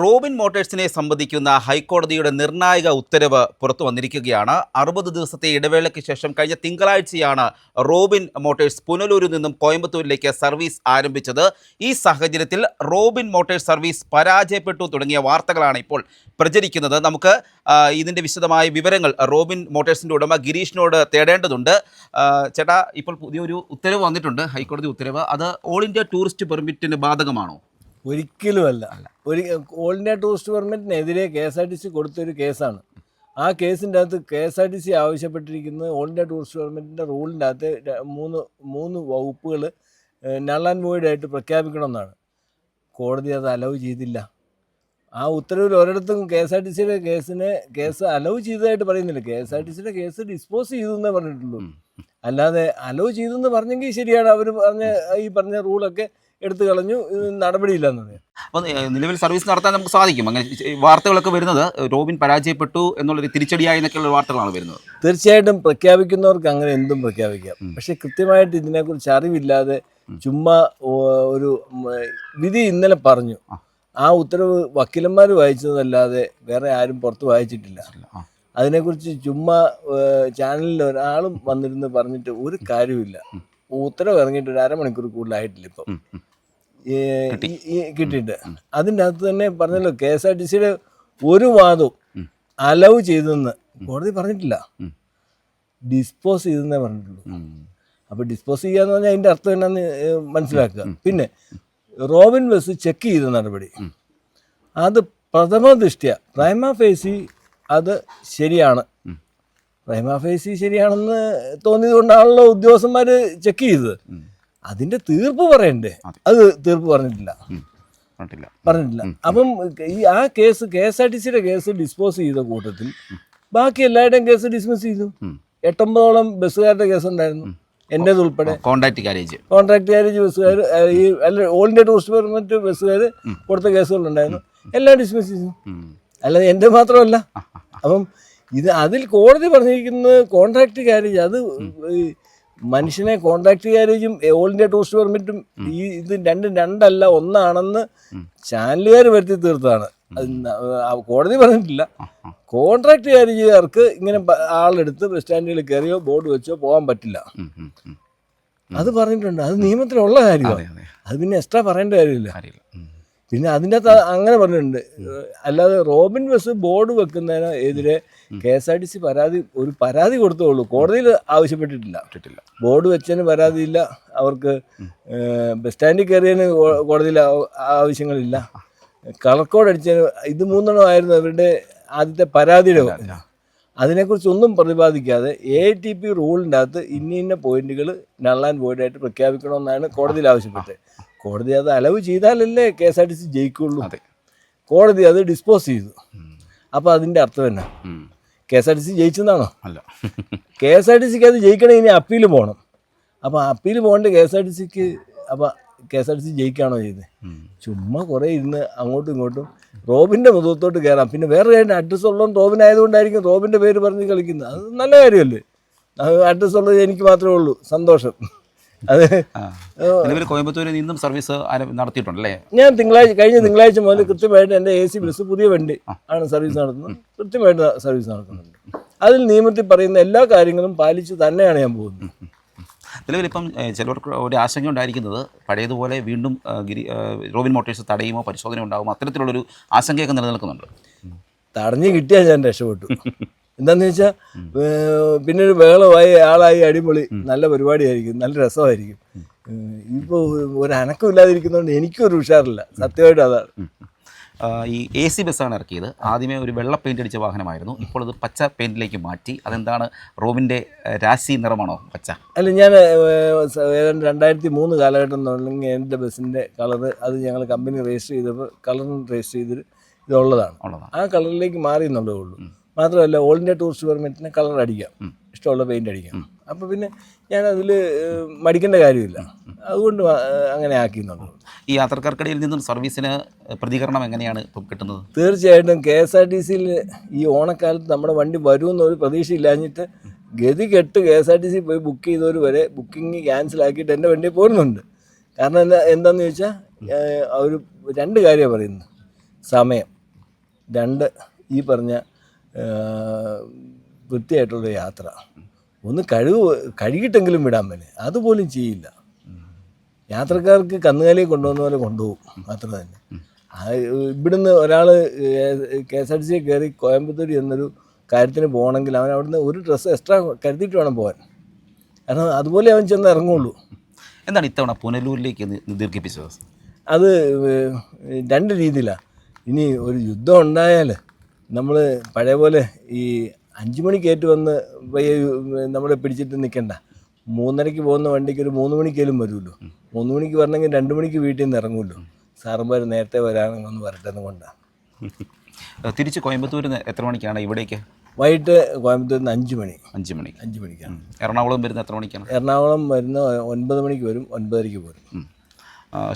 Robin മോട്ടേഴ്സിനെ സംബന്ധിക്കുന്ന ഹൈക്കോടതിയുടെ നിർണായക ഉത്തരവ് പുറത്തു വന്നിരിക്കുകയാണ്. അറുപത് ദിവസത്തെ ഇടവേളയ്ക്ക് ശേഷം കഴിഞ്ഞ തിങ്കളാഴ്ചയാണ് റോബിൻ മോട്ടേഴ്സ് പുനലൂരിൽ നിന്നും കോയമ്പത്തൂരിലേക്ക് സർവീസ് ആരംഭിച്ചത്. ഈ സാഹചര്യത്തിൽ റോബിൻ മോട്ടേഴ്സ് സർവീസ് പരാജയപ്പെട്ടു തുടങ്ങിയ വാർത്തകളാണ് ഇപ്പോൾ പ്രചരിക്കുന്നത്. നമുക്ക് ഇതിന്റെ വിശദമായ വിവരങ്ങൾ റോബിൻ മോട്ടേഴ്സിന്റെ ഉടമ ഗിരീഷിനോട് തേടേണ്ടതുണ്ട്. ചേട്ടാ ഇപ്പോൾ പുതിയൊരു ഉത്തരവ് വന്നിട്ടുണ്ട് ഹൈക്കോടതി ഉത്തരവ്. അത് ഓൾ ഇന്ത്യ ടൂറിസ്റ്റ് പെർമിറ്റിന് ബാധകമാണോ? ഒരിക്കലുമല്ല. ഒരു all India tourist പെർമിറ്റിനെതിരെ K S R T C കൊടുത്തൊരു കേസാണ്. ആ കേസിന്റെ അകത്ത് K S R T C ആവശ്യപ്പെട്ടിരിക്കുന്നത് ഓൾ ഇന്ത്യ ടൂറിസ്റ്റ് പെർമിറ്റിന്റെ റൂളിന്റെ അകത്ത് മൂന്ന് മൂന്ന് വകുപ്പുകൾ നൾ ആൻഡ് വോയിഡ് ആയിട്ട് പ്രഖ്യാപിക്കണമെന്നാണ്. കോടതി അത് അലവ് ചെയ്തില്ല. ആ ഉത്തരവിൽ ഒരിടത്തും കെ എസ് ആർ ടി സിയുടെ കേസിനെ കേസ് അലവ് ചെയ്തതായിട്ട് പറയുന്നില്ല. കെ എസ് ആർ ടി സിയുടെ കേസ് ഡിസ്പോസ് ചെയ്തു എന്നേ പറഞ്ഞിട്ടുള്ളൂ. അല്ലാതെ അലവ് ചെയ്തെന്ന് പറഞ്ഞെങ്കിൽ ശരിയാണ്. അവർ പറഞ്ഞ ഈ പറഞ്ഞ റൂളൊക്കെ എടുത്തു കളഞ്ഞു. നടപടിയില്ലെന്ന് അപ്പൊ അപ്പോൾ നിലവിൽ സർവീസ് നടത്താൻ നമുക്ക് സാധിക്കും. അങ്ങനെ വാർത്തകളൊക്കെ വരുന്നത് റോബിൻ പരാജയപ്പെട്ടു എന്നുള്ളൊരു തിരിച്ചടിയായി എന്നൊക്കെയുള്ള വാർത്തകളാണ് വരുന്നത്. തീർച്ചയായിട്ടും പ്രഖ്യാപിക്കുന്നവർക്ക് അങ്ങനെ എന്തും പ്രഖ്യാപിക്കാം. പക്ഷേ കൃത്യമായിട്ട് ഇതിനെക്കുറിച്ച് അറിവില്ലാതെ ചുമ്മാ ഒരു വിധി ഇന്നലെ പറഞ്ഞു. ആ. ഉത്തരവ് വക്കീലന്മാർ വായിച്ചതല്ലാതെ വേറെ ആരും പുറത്ത് വായിച്ചിട്ടില്ല. അതിനെക്കുറിച്ച് ചുമ്മാ ചാനലിൽ ഒരാളും വന്നിരുന്ന് പറഞ്ഞിട്ട് ഒരു കാര്യമില്ല ഉത്തരവ് ഇറങ്ങിയിട്ട് ഒരു അരമണിക്കൂർ കൂടുതലായിട്ടില്ല ഇപ്പം. കിട്ടിയിട്ട്. അതിന്റെ അകത്ത് തന്നെ പറഞ്ഞല്ലോ കെ എസ് ആർ ടി സിയുടെ ഒരു വാദവും. അലവ് ചെയ്തെന്ന്. കോടതി പറഞ്ഞിട്ടില്ല. ഡിസ്പോസ് ചെയ്തെന്നേ പറഞ്ഞിട്ടുള്ളൂ. അപ്പൊ അപ്പോൾ ഡിസ്പോസ് ചെയ്യാന്ന് പറഞ്ഞാൽ അതിന്റെ അർത്ഥം എന്നാന്ന് മനസ്സിലാക്കുക. പിന്നെ റോബിൻ ബസ് ചെക്ക് ചെയ്ത നടപടി. അത് പ്രഥമ ദൃഷ്ടിയ. പ്രൈമ ഫേസി അത് ശരിയാണ്. പ്രൈമ ഫേസി ശരിയാണെന്ന് തോന്നിയത് കൊണ്ടാണല്ലോ ഉദ്യോഗസ്ഥന്മാർ ചെക്ക് ചെയ്തത്. ഉം. അതിന്റെ തീർപ്പ് പറയണ്ടേ? അത്. തീർപ്പ് പറഞ്ഞിട്ടില്ല. പറഞ്ഞിട്ടില്ല. അപ്പം ഈ ആ case K S R T സിയുടെ കേസ് ഡിസ്പോസ് ചെയ്ത കൂട്ടത്തിൽ ബാക്കി എല്ലാവരുടെയും കേസ് ഡിസ്മിസ് ചെയ്തു. എട്ടൊമ്പതോളം ബസ്സുകാരുടെ കേസ് ഉണ്ടായിരുന്നു എന്റേത് ഉൾപ്പെടെ. കോൺട്രാക്ട് കാരേജ് കോൺട്രാക്ട് കാരേജ് ബസ്സുകാർ ഈ അല്ല ഓൾ ഇന്ത്യ ടൂറിസ്റ്റ് പെർമിറ്റ് ബസ്സുകാർ കൊടുത്ത കേസുകളുണ്ടായിരുന്നു. എല്ലാം ഡിസ്മിസ് ചെയ്തു. അല്ലാതെ എന്റെ മാത്രമല്ല. അപ്പം ഇത് അതിൽ കോടതി പറഞ്ഞിരിക്കുന്നത് കോൺട്രാക്ട് കാരേജ് അത് മനുഷ്യനെ കോൺട്രാക്ട് ചെയ്യാനും ഓൾ ഇന്ത്യ ടൂറിസ്റ്റ് പെർമിറ്റും ഈ ഇത് രണ്ടും രണ്ടല്ല ഒന്നാണെന്ന് ചാനലുകാർ വരുത്തി തീർത്താണ് കോടതി പറഞ്ഞിട്ടില്ല. കോൺട്രാക്ട് കാരേജുകാർക്ക് ഇങ്ങനെ ആളെടുത്ത് ബസ് സ്റ്റാൻഡുകളിൽ കയറിയോ ബോർഡ് വെച്ചോ പോകാൻ പറ്റില്ല. അത് പറഞ്ഞിട്ടുണ്ട്. അത് നിയമത്തിലുള്ള കാര്യമാണ്. അതെ പിന്നെ എക്സ്ട്രാ പറയേണ്ട കാര്യമില്ല. പിന്നെ അതിന്റെ അകത്ത് അങ്ങനെ പറഞ്ഞിട്ടുണ്ട്. അല്ലാതെ റോബിൻ ബസ് ബോർഡ് വെക്കുന്നതിന് എതിരെ K S R T C പരാതി ഒരു പരാതി കൊടുത്തോളൂ കോടതിയിൽ ആവശ്യപ്പെട്ടിട്ടില്ല. ബോർഡ് വെച്ചതിന് പരാതിയില്ല. അവർക്ക് ബസ് സ്റ്റാൻഡിൽ കയറിയതിന് കോടതിയിൽ ആവശ്യങ്ങളില്ല. കളർ കോഡ് അടിച്ചതിന് ഇത് മൂന്നെണ്ണം ആയിരുന്നു അവരുടെ ആദ്യത്തെ പരാതിയുടെ അതിനെക്കുറിച്ച് ഒന്നും പ്രതിപാദിക്കാതെ എ ടി പി റൂളിന്റെ അകത്ത് ഇന്ന ഇന്ന പോയിന്റുകൾ നള്ളാൻ ആൻഡ് ആയിട്ട് പ്രഖ്യാപിക്കണമെന്നാണ് കോടതിയിൽ ആവശ്യപ്പെട്ടത്. കോടതി അത് allow ചെയ്താലല്ലേ K S R T C ജയിക്കുള്ളൂ. അതെ. കോടതി അത് ഡിസ്പോസ് ചെയ്തു. അപ്പൊ അപ്പോൾ അതിന്റെ അർത്ഥം എന്നാ. K S R T C ജയിച്ചെന്നാണോ? അല്ല. കെ എസ് ആർ ടി സിക്ക് അത് ജയിക്കണേ ഇനി അപ്പീൽ പോകണം അപ്പോൾ അപ്പീൽ പോകേണ്ട കെ എസ് ആർ ടി സിക്ക് അപ്പോൾ K S R T C ജയിക്കുകയാണോ ചെയ്തത് ചുമ്മാ കുറേ ഇരുന്ന് അങ്ങോട്ടും ഇങ്ങോട്ടും റോബിന്റെ മുഖത്തോട്ട് കയറാം പിന്നെ വേറെ കാര്യം അഡ്രസ്സ് ഉള്ളതും റോബിൻ ആയതുകൊണ്ടായിരിക്കും റോബിന്റെ പേര് പറഞ്ഞ് കളിക്കുന്നത്. അത് നല്ല കാര്യമല്ലേ? അഡ്രസ്സ് ഉള്ളത് എനിക്ക് മാത്രമേ ഉള്ളൂ. സന്തോഷം. നിലവിൽ കോയമ്പത്തൂരിൽ നിന്നും സർവീസ് നടത്തിയിട്ടുണ്ടല്ലേ? ഞാൻ തിങ്കളാഴ്ച കഴിഞ്ഞ തിങ്കളാഴ്ച മുതൽ കൃത്യമായിട്ട് എന്റെ എ സി ബസ് പുതിയ വണ്ടി ആണ് സർവീസ് നടത്തുന്നത്. കൃത്യമായിട്ട് സർവീസ് നടക്കുന്നുണ്ട്. അതിൽ നിയമത്തിൽ പറയുന്ന എല്ലാ കാര്യങ്ങളും പാലിച്ച് തന്നെയാണ് ഞാൻ പോകുന്നത്. നിലവിൽ ഇപ്പം ചിലവർക്ക് ഒരു ആശങ്ക ഉണ്ടായിരിക്കുന്നത് പഴയതുപോലെ വീണ്ടും ഗിരി റോബിൻ മോട്ടോഴ്സ് തടയുമോ പരിശോധന ഉണ്ടാകുമോ അത്തരത്തിലുള്ളൊരു ആശങ്കയൊക്കെ നിലനിൽക്കുന്നുണ്ട്. തടഞ്ഞു കിട്ടിയാൽ ഞാൻ രക്ഷപ്പെട്ടു. എന്താന്ന് വെച്ചാൽ പിന്നെ ഒരു ബഹളമായി ആളായി അടിപൊളി നല്ല പരിപാടിയായിരിക്കും നല്ല രസമായിരിക്കും. ഇപ്പോൾ ഒരു അനക്കം ഇല്ലാതിരിക്കുന്നതുകൊണ്ട് എനിക്കൊരു ഉഷാറില്ല. സത്യമായിട്ട് അതാണ്. ഈ എ സി ബസ്സാണ് ഇറക്കിയത്. ആദ്യമേ ഒരു വെള്ള പെയിന്റ് അടിച്ച വാഹനമായിരുന്നു. ഇപ്പോൾ അത് പച്ച പെയിന്റിലേക്ക് മാറ്റി. അതെന്താണ് റോമിന്റെ രാശി നിറമാണോ പച്ച? അല്ല ഞാൻ ഏതാണ്ട് രണ്ടായിരത്തി മൂന്ന് കാലഘട്ടം തുടങ്ങി എന്റെ ബസ്സിന്റെ കളറ് അത് ഞങ്ങൾ കമ്പനി രജിസ്റ്റർ ചെയ്തപ്പോൾ കളറും രജിസ്റ്റർ ചെയ്തിട്ട് ഇതുള്ളതാണ്. ഉള്ളതാണ്. ആ കളറിലേക്ക് മാറി എന്നുള്ളതേ ഉള്ളൂ മാത്രമല്ല ഓൾ ഇന്ത്യ ടൂറിസ്റ്റ് പെർമിറ്റിന് കളർ അടിക്കാം. ഇഷ്ടമുള്ള പെയിന്റ് അടിക്കാം. അപ്പോൾ പിന്നെ ഞാൻ അതിൽ മടിക്കേണ്ട കാര്യമില്ല. അതുകൊണ്ട് അങ്ങനെ ആക്കി എന്നുള്ളത് ഈ യാത്രക്കാർക്കിടയിൽ നിന്നും സർവീസിന് പ്രതികരണം എങ്ങനെയാണ് ഇപ്പം കിട്ടുന്നത്? തീർച്ചയായിട്ടും കെ എസ് ആർ ടി സിയിൽ ഈ ഓണക്കാലത്ത് നമ്മുടെ വണ്ടി വരുമെന്നൊരു പ്രതീക്ഷയില്ലാഞ്ഞിട്ട് ഗതി കെട്ട് K S R T C പോയി ബുക്ക് ചെയ്തവർ വരെ ബുക്കിംഗ് ക്യാൻസൽ ആക്കിയിട്ട് എന്റെ വണ്ടി പോരുന്നുണ്ട്. കാരണം എന്താ എന്താണെന്ന് ചോദിച്ചാൽ അവർ രണ്ട് കാര്യമാണ് പറയുന്നത്. സമയം. രണ്ട് ഈ പറഞ്ഞ വൃത്തിയായിട്ടുള്ള യാത്ര. ഒന്ന് കഴിവ് കഴുകിയിട്ടെങ്കിലും വിടാൻ പറ്റും അതുപോലും ചെയ്യില്ല. യാത്രക്കാർക്ക് കന്നുകാലിയെ കൊണ്ടുവന്ന പോലെ കൊണ്ടുപോകും. അത്ര തന്നെ. ഇവിടുന്ന് ഒരാൾ K S R T C കയറി കോയമ്പത്തൂർ എന്നൊരു കാര്യത്തിന് പോകണമെങ്കിൽ അവൻ അവിടുന്ന് ഒരു ഡ്രസ്സ് എക്സ്ട്രാ കരുതിയിട്ട് വേണം പോകാൻ. കാരണം അതുപോലെ അവൻ ചെന്ന് ഇറങ്ങുള്ളൂ. എന്താണ് ഇത്തവണ പുനലൂരിലേക്ക് ദീർഘിപ്പിച്ചത്? അത് രണ്ട് രീതിയിലാണ് ഇനി ഒരു യുദ്ധം ഉണ്ടായാൽ നമ്മൾ പഴയ പോലെ ഈ അഞ്ച് മണിക്ക് ഏറ്റു വന്ന് നമ്മളെ പിടിച്ചിട്ട് നിൽക്കണ്ട മൂന്നരയ്ക്ക് പോകുന്ന വണ്ടിക്ക് ഒരു മൂന്ന് മണിക്കേലും വരുമല്ലോ മൂന്ന് മണിക്ക് വരണമെങ്കിൽ രണ്ട് മണിക്ക് വീട്ടിൽ നിന്ന് ഇറങ്ങുമല്ലോ സാറന്മാർ നേരത്തെ വരാണെന്നൊന്ന് വരട്ടെ കൊണ്ടാണ് തിരിച്ച് കോയമ്പത്തൂരിൽ നിന്ന് എത്ര മണിക്കാണ് ഇവിടേക്ക്? വൈകിട്ട് കോയമ്പത്തൂരിൽ നിന്ന് അഞ്ച് മണി. അഞ്ച് മണി. അഞ്ച് മണിക്കാണ്. എറണാകുളം വരുന്ന എത്ര മണിക്കാണ്? എറണാകുളം വരുന്ന ഒൻപത് മണിക്ക് വരും ഒൻപതരയ്ക്ക് പോരും.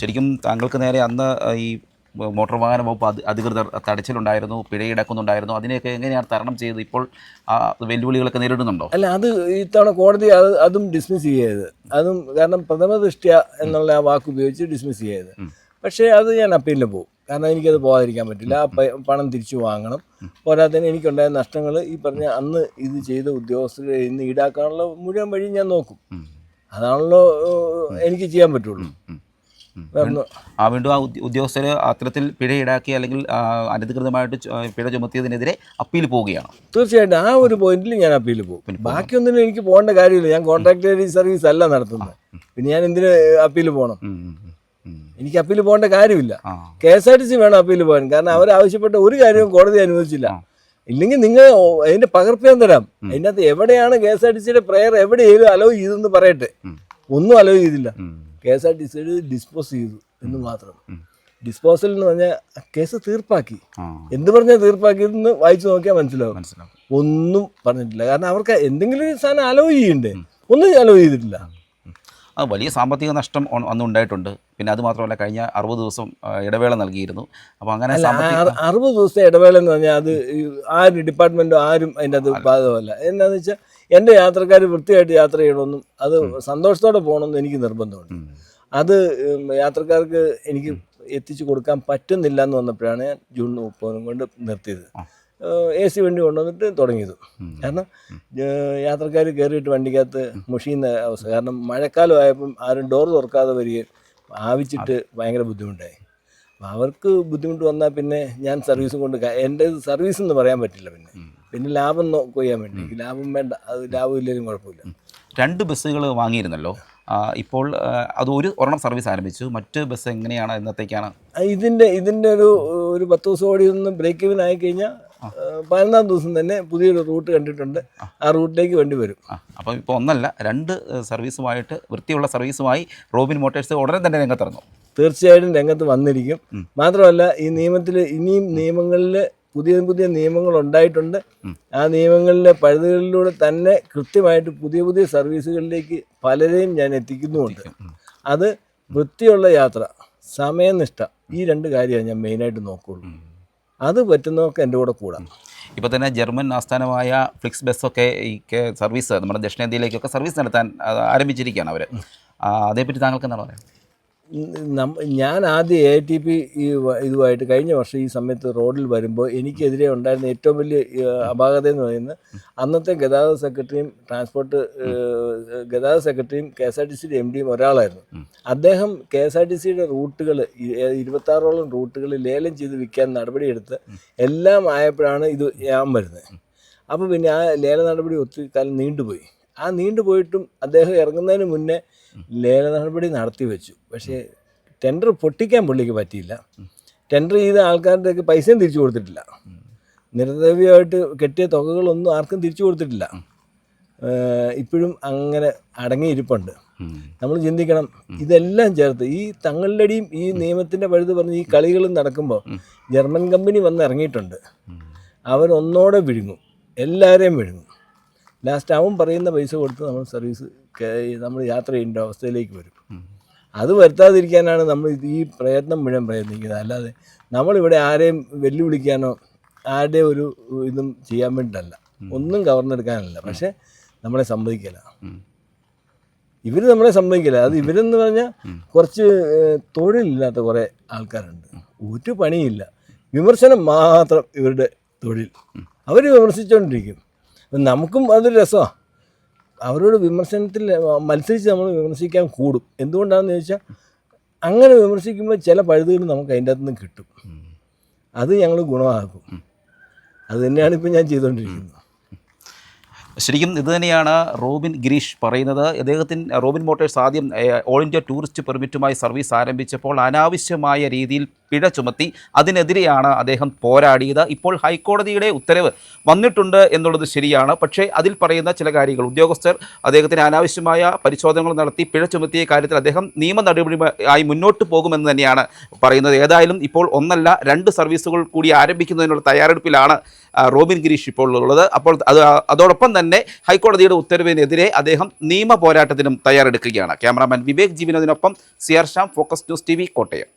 ശരിക്കും താങ്കൾക്ക് നേരെ അന്ന് ഈ മോട്ടോർ വാഹന വകുപ്പ് അധി- അധികൃതർ തടച്ചിലുണ്ടായിരുന്നു പിഴയിടക്കുന്നുണ്ടായിരുന്നു. അതിനെയൊക്കെ എങ്ങനെയാണ് തരണം ചെയ്ത് ഇപ്പോൾ ആ വെല്ലുവിളികളൊക്കെ നേരിടുന്നുണ്ടോ? അല്ല അത് ഇത്തവണ കോടതി അത് അതും ഡിസ്മിസ് ചെയ്യരുത്. അതും കാരണം പ്രഥമ ദൃഷ്ട്യ എന്നുള്ള ആ വാക്ക് ഉപയോഗിച്ച് ഡിസ്മിസ് ചെയ്യരുത്. പക്ഷേ അത് ഞാൻ അപ്പീലിന് പോകും. കാരണം എനിക്കത് പോകാതിരിക്കാൻ പറ്റില്ല. ആ പണം തിരിച്ചു വാങ്ങണം. പോരാത്തതിന് എനിക്കുണ്ടായ നഷ്ടങ്ങൾ ഈ പറഞ്ഞ അന്ന് ഇത് ചെയ്ത ഉദ്യോഗസ്ഥരെ ഇന്ന് ഈടാക്കാനുള്ള മുഴുവൻ വഴി ഞാൻ നോക്കും. അതാണല്ലോ എനിക്ക് ചെയ്യാൻ പറ്റുള്ളൂ. ആ വീണ്ടും ആ ഉദ്യോഗസ്ഥർ അത്തരത്തിൽ പിഴ ഈടാക്കി അല്ലെങ്കിൽ അനധികൃതമായിട്ട് പിഴ ചുമത്തിയതിനെതിരെ അപ്പീൽ പോവുകയാണ്. തീർച്ചയായിട്ടും ആ ഒരു പോയിന്റിൽ ഞാൻ അപ്പീൽ പോകും. ബാക്കിയൊന്നിനും എനിക്ക് പോകേണ്ട കാര്യമില്ല. ഞാൻ കോൺട്രാക്ട് സർവീസ് അല്ല നടത്തുന്നത്. പിന്നെ ഞാൻ എന്തിന് അപ്പീൽ പോകണം. എനിക്ക് അപ്പീൽ പോകേണ്ട കാര്യമില്ല. K S R T C വേണം അപ്പീൽ പോകാൻ. കാരണം അവർ ആവശ്യപ്പെട്ട ഒരു കാര്യവും കോടതി അനുവദിച്ചില്ല. ഇല്ലെങ്കിൽ നിങ്ങൾ അതിന്റെ പകർപ്പ് ഞാൻ തരാം. അതിനകത്ത് എവിടെയാണ് കെ എസ് ആർ ടി സിയുടെ പ്രെയർ എവിടെയെങ്കിലും അലോ ചെയ്തെന്ന് പറയട്ടെ. ഒന്നും അലോ ചെയ്തില്ല. കെ എസ് ആർ ടി സിയുടെ ഡിസ്പോസ് ചെയ്തു എന്ന് മാത്രം. ഡിസ്പോസൽ എന്ന് പറഞ്ഞാൽ കേസ് തീർപ്പാക്കി. എന്ത് പറഞ്ഞാൽ തീർപ്പാക്കിയതെന്ന് വായിച്ചു നോക്കിയാൽ മനസ്സിലാവും. ഒന്നും പറഞ്ഞിട്ടില്ല. കാരണം അവർക്ക് എന്തെങ്കിലും ഒരു സാധനം അലോ ചെയ്യണ്ടേ? ഒന്നും അലോ ചെയ്തിട്ടില്ല. അത് വലിയ സാമ്പത്തിക നഷ്ടം അന്ന് ഉണ്ടായിട്ടുണ്ട്. പിന്നെ അത് മാത്രമല്ല കഴിഞ്ഞ അറുപത് ദിവസം ഇടവേള നൽകിയിരുന്നു. അപ്പോൾ അങ്ങനെ അറുപത് ദിവസത്തെ ഇടവേള എന്ന് പറഞ്ഞാൽ അത് ആരും ഡിപ്പാർട്ട്മെന്റോ ആരും അതിന്റെ അത് ബാധകമല്ല എന്താണെന്ന് വെച്ചാൽ എന്റെ യാത്രക്കാർ വൃത്തിയായിട്ട് യാത്ര ചെയ്യണമെന്നും അത് സന്തോഷത്തോടെ പോകണമെന്നും എനിക്ക് നിർബന്ധമുണ്ട്. അത് യാത്രക്കാർക്ക് എനിക്ക് എത്തിച്ചു കൊടുക്കാൻ പറ്റുന്നില്ല എന്ന് വന്നപ്പോഴാണ് ഞാൻ ജൂൺ മുപ്പതിനും കൊണ്ട് നിർത്തിയത്. എ സി വണ്ടി കൊണ്ടുവന്നിട്ട് തുടങ്ങിയത്. കാരണം യാത്രക്കാർ കയറിയിട്ട് വണ്ടിക്കകത്ത് മുഷിയുന്ന അവസ്ഥ. കാരണം മഴക്കാലം ആയപ്പം ആരും ഡോർ തുറക്കാതെ വരികയും ആവിച്ചിട്ട് ഭയങ്കര ബുദ്ധിമുട്ടായി. അപ്പം അവർക്ക് ബുദ്ധിമുട്ട് വന്നാൽ പിന്നെ ഞാൻ സർവീസും കൊണ്ട് എന്റെ സർവീസ് എന്ന് പറയാൻ പറ്റില്ല പിന്നെ. പിന്നെ ലാഭം കൊയ്യാൻ വേണ്ടി. ലാഭം വേണ്ട അത് ലാഭം ഇല്ലെങ്കിലും കുഴപ്പമില്ല. രണ്ട് ബസ്സുകൾ വാങ്ങിയിരുന്നല്ലോ. ഇപ്പോൾ അത് ഒരു ഒരെണ്ണം സർവീസ് ആരംഭിച്ചു. മറ്റ് ബസ് എങ്ങനെയാണ് എന്നത്തേക്കാണ്? ഇതിന്റെ ഇതിന്റെ ഒരു ഒരു പത്ത് ദിവസം ഓടി ഒന്ന് ബ്രേക്ക് ഇവൻ ആയി കഴിഞ്ഞാൽ പതിനൊന്നാം ദിവസം തന്നെ പുതിയൊരു റൂട്ട് കണ്ടിട്ടുണ്ട്. ആ. റൂട്ടിലേക്ക് വേണ്ടി വരും. അപ്പോൾ ഇപ്പോൾ ഒന്നല്ല രണ്ട് സർവീസുമായിട്ട് വൃത്തിയുള്ള സർവീസുമായി റോബിൻ മോട്ടേഴ്സ് ഉടനെ തന്നെ രംഗത്തിറങ്ങും. തീർച്ചയായിട്ടും രംഗത്ത് വന്നിരിക്കും. മാത്രമല്ല ഈ നിയമത്തിൽ ഇനിയും നിയമങ്ങളിൽ പുതിയ പുതിയ നിയമങ്ങൾ ഉണ്ടായിട്ടുണ്ട്. ആ നിയമങ്ങളിലെ പഴുതുകളിലൂടെ തന്നെ കൃത്യമായിട്ട് പുതിയ പുതിയ സർവീസുകളിലേക്ക് പലരെയും ഞാൻ എത്തിക്കുന്നുമുണ്ട്. അത് വൃത്തിയുള്ള യാത്ര സമയനിഷ്ഠ ഈ രണ്ട് കാര്യമാണ് ഞാൻ മെയിനായിട്ട് നോക്കുള്ളൂ. അത് പറ്റുന്നതൊക്കെ എന്റെ കൂടെ കൂടാം. ഇപ്പോൾ തന്നെ ജർമ്മൻ ആസ്ഥാനമായ ഫ്ലിക്സ് ബസ്സൊക്കെ ഈ സർവീസ് നമ്മുടെ ദക്ഷിണേന്ത്യയിലേക്കൊക്കെ സർവീസ് നടത്താൻ ആരംഭിച്ചിരിക്കുകയാണ് അവർ അതേപ്പറ്റി താങ്കൾക്ക് എന്താണ് പറയാം നമ്മ- ഞാൻ ആദ്യം എ ടി പി ഈ ഇതുമായിട്ട് കഴിഞ്ഞ വർഷം ഈ സമയത്ത് റോഡിൽ വരുമ്പോൾ എനിക്കെതിരെ ഉണ്ടായിരുന്ന ഏറ്റവും വലിയ അപാകത എന്ന് പറയുന്നത് അന്നത്തെ ഗതാഗത സെക്രട്ടറിയും ട്രാൻസ്പോർട്ട് ഗതാഗത സെക്രട്ടറിയും കെ എസ് ആർ ടി സിയുടെ എം ഡിയും ഒരാളായിരുന്നു. അദ്ദേഹം കെ എസ് ആർ ടി സിയുടെ റൂട്ടുകൾ ഇരുപത്താറോളം റൂട്ടുകൾ ലേലം ചെയ്ത് വിൽക്കാൻ നടപടിയെടുത്ത് എല്ലാം ആയപ്പോഴാണ് ഇത് ഞാൻ വരുന്നത്. അപ്പോൾ പിന്നെ ആ ലേല നടപടി ഒത്തിരി കാലം നീണ്ടുപോയി. ആ നീണ്ടുപോയിട്ടും അദ്ദേഹം ഇറങ്ങുന്നതിന് മുന്നേ ലേല നടപടി നടത്തി വെച്ചു പക്ഷേ ടെൻഡർ പൊട്ടിക്കാൻ പുള്ളിക്ക് പറ്റിയില്ല. ടെൻഡർ ചെയ്ത ആൾക്കാരുടെയൊക്കെ പൈസയും തിരിച്ചു കൊടുത്തിട്ടില്ല. നിരദ്രവ്യമായിട്ട് കെട്ടിയ തുകകളൊന്നും ആർക്കും തിരിച്ചു കൊടുത്തിട്ടില്ല. ഇപ്പോഴും അങ്ങനെ അടങ്ങിയിരിപ്പുണ്ട്. നമ്മൾ ചിന്തിക്കണം ഇതെല്ലാം ചേർത്ത് ഈ തങ്ങളുടെയും ഈ നിയമത്തിന്റെ പഴുത് പറഞ്ഞ് ഈ കളികളും നടക്കുമ്പോൾ ജർമ്മൻ കമ്പനി വന്ന് ഇറങ്ങിയിട്ടുണ്ട്. അവരൊന്നോടെ വിഴുങ്ങും. എല്ലാവരെയും വിഴുങ്ങും. ലാസ്റ്റ് അവൻ പറയുന്ന പൈസ കൊടുത്ത് നമ്മൾ സർവീസ് നമ്മൾ യാത്ര ചെയ്യേണ്ട അവസ്ഥയിലേക്ക് വരും. അത് വരുത്താതിരിക്കാനാണ് നമ്മൾ ഈ പ്രയത്നം മുഴുവൻ പ്രയത്നിക്കുന്നത്. അല്ലാതെ നമ്മളിവിടെ ആരെയും വെല്ലുവിളിക്കാനോ ആരുടെ ഒരു ഇതും ചെയ്യാൻ വേണ്ടിയിട്ടല്ല. ഒന്നും കവർന്നെടുക്കാനല്ല. പക്ഷേ നമ്മളെ സമ്മതിക്കില്ല ഇവർ നമ്മളെ സമ്മതിക്കില്ല അത് ഇവരെന്ന് പറഞ്ഞാൽ കുറച്ച് തൊഴിലില്ലാത്ത കുറേ ആൾക്കാരുണ്ട്. ഒരു പണിയില്ല. വിമർശനം മാത്രം ഇവരുടെ തൊഴിൽ. അവർ വിമർശിച്ചുകൊണ്ടിരിക്കും നമുക്കും അതൊരു രസമാണ് അവരോട് വിമർശനത്തിൽ മത്സരിച്ച് നമ്മൾ വിമർശിക്കാൻ കൂടും. എന്തുകൊണ്ടാണെന്ന് ചോദിച്ചാൽ അങ്ങനെ വിമർശിക്കുമ്പോൾ ചില പഴുതുകൾ നമുക്ക് അതിന്റെ അകത്ത് നിന്ന് കിട്ടും. അത് ഞങ്ങൾ ഗുണമാക്കും. അത് തന്നെയാണ് ഇപ്പം ഞാൻ ചെയ്തുകൊണ്ടിരിക്കുന്നത്. ശരിക്കും ഇത് തന്നെയാണ് റോബിൻ ഗിരീഷ് പറയുന്നത്. അദ്ദേഹത്തിന് റോബിൻ മോട്ടേഴ്സ് ആദ്യം ഓൾ ഇന്ത്യ ടൂറിസ്റ്റ് പെർമിറ്റുമായി സർവീസ് ആരംഭിച്ചപ്പോൾ അനാവശ്യമായ രീതിയിൽ പിഴ ചുമത്തി അതിനെതിരെയാണ് അദ്ദേഹം പോരാടിയത്. ഇപ്പോൾ ഹൈക്കോടതിയുടെ ഉത്തരവ് വന്നിട്ടുണ്ട് എന്നുള്ളത് ശരിയാണ്. പക്ഷേ അതിൽ പറയുന്ന ചില കാര്യങ്ങൾ. ഉദ്യോഗസ്ഥർ അദ്ദേഹത്തിന് അനാവശ്യമായ പരിശോധനകൾ നടത്തി പിഴ ചുമത്തിയ കാര്യത്തിൽ അദ്ദേഹം നിയമ നടപടി ആയി മുന്നോട്ട് പോകുമെന്ന് തന്നെയാണ് പറയുന്നത്. ഏതായാലും ഇപ്പോൾ ഒന്നല്ല രണ്ട് സർവീസുകൾ കൂടി ആരംഭിക്കുന്നതിനുള്ള തയ്യാറെടുപ്പിലാണ് റോബിൻ ഗിരീഷ് ഇപ്പോൾ ഉള്ളത്. അപ്പോൾ അത് അതോടൊപ്പം തന്നെ ഹൈക്കോടതിയുടെ ഉത്തരവിനെതിരെ അദ്ദേഹം നിയമ പോരാട്ടത്തിനും തയ്യാറെടുക്കുകയാണ്. Cameraman Vivek ജീവനതിനൊപ്പം C R focus news T Kottayam.